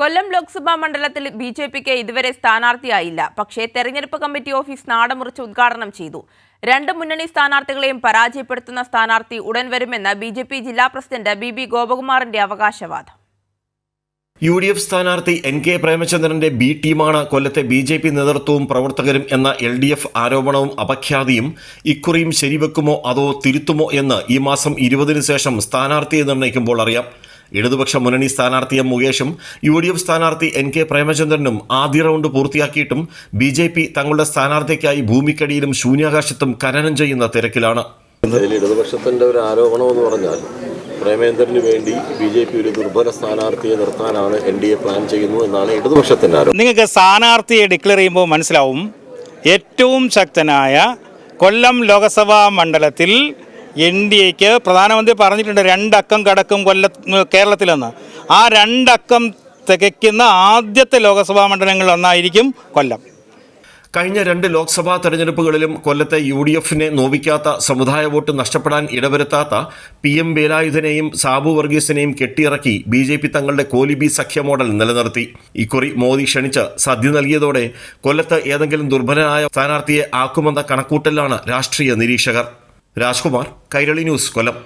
കൊല്ലം ലോക്സഭാ മണ്ഡലത്തിൽ B J പിക്ക് ഇതുവരെ സ്ഥാനാർത്ഥിയായില്ല. പക്ഷേ തെരഞ്ഞെടുപ്പ് കമ്മിറ്റി ഓഫീസ് നാടമുറിച്ച് ഉദ്ഘാടനം ചെയ്തു. രണ്ട് മുന്നണി സ്ഥാനാർത്ഥികളെയും പരാജയപ്പെടുത്തുന്ന സ്ഥാനാർത്ഥി ഉടൻ വരുമെന്ന് ബി ജെ പി ജില്ലാ പ്രസിഡന്റ് ബി ബി ഗോപകുമാറിന്റെ അവകാശവാദം. യു ഡി എഫ് സ്ഥാനാർത്ഥി എൻ കെ പ്രേമചന്ദ്രന്റെ ബി ടീമാണ് കൊല്ലത്തെ ബി ജെ പി നേതൃത്വവും പ്രവർത്തകരും എന്ന എൽ ഡി എഫ് ആരോപണവും അപഖ്യാതിയും ഇക്കുറിയും ശരിവെക്കുമോ അതോ തിരുത്തുമോ എന്ന് ഈ മാസം ഇരുപതിനു ശേഷം സ്ഥാനാർത്ഥിയെ നിർണയിക്കുമ്പോൾ അറിയാം. ഇടതുപക്ഷ മുന്നണി സ്ഥാനാർത്ഥി എം മുകേഷും യു ഡി എഫ് സ്ഥാനാർത്ഥി എൻ കെ പ്രേമചന്ദ്രനും ആദ്യ റൗണ്ട് പൂർത്തിയാക്കിയിട്ടും ബി ജെ പി തങ്ങളുടെ സ്ഥാനാർത്ഥിക്കായി ഭൂമിക്കടിയിലും ശൂന്യാകാശത്തും ഖനനം ചെയ്യുന്ന തിരക്കിലാണ്. ഇടതുപക്ഷത്തിന്റെ ഒരു ആരോപണം എന്ന് പറഞ്ഞാൽ പ്രേമേന്ദ്രന് വേണ്ടി ബി ജെ പി ഒരു ദുർബല സ്ഥാനാർത്ഥിയെ നിർത്താനാണ് എൻ ഡി എ പ്ലാൻ ചെയ്യുന്നു എന്നാണ് ഇടതുപക്ഷത്തിന്റെ ആരോപണം. നിങ്ങൾക്ക് സ്ഥാനാർത്ഥിയെ ഡിക്ലെയർ ചെയ്യുമ്പോൾ മനസ്സിലാവും ഏറ്റവും ശക്തനായ കൊല്ലം ലോകസഭാ മണ്ഡലത്തിൽ എൻ ഡി എക്ക് പ്രധാനമന്ത്രി പറഞ്ഞിട്ടുണ്ട് രണ്ടക്കം കടക്കും കൊല്ല കേരളത്തിലെന്ന്. ആ രണ്ടക്കം തികയ്ക്കുന്ന ആദ്യത്തെ ലോകസഭാ മണ്ഡലങ്ങളിൽ ഒന്നായിരിക്കും കൊല്ലം. കഴിഞ്ഞ രണ്ട് ലോക്സഭാ തെരഞ്ഞെടുപ്പുകളിലും കൊല്ലത്തെ യു ഡി എഫിനെ നോവിക്കാത്ത സമുദായ വോട്ട് നഷ്ടപ്പെടാൻ ഇടവരുത്താത്ത പി എം വേലായുധനെയും സാബു വർഗീസിനെയും കെട്ടിയിറക്കി ബി ജെ പി തങ്ങളുടെ കോലിബി സഖ്യ മോഡൽ നിലനിർത്തി. ഇക്കുറി മോദി ക്ഷണിച്ച് സദ്യ നൽകിയതോടെ കൊല്ലത്ത് ഏതെങ്കിലും ദുർബലനായ സ്ഥാനാർത്ഥിയെ ആക്കുമെന്ന കണക്കൂട്ടലാണ് രാഷ്ട്രീയ നിരീക്ഷകർ. രാജ്കുമാർ കൈരളി ന്യൂസ് കൊല്ലം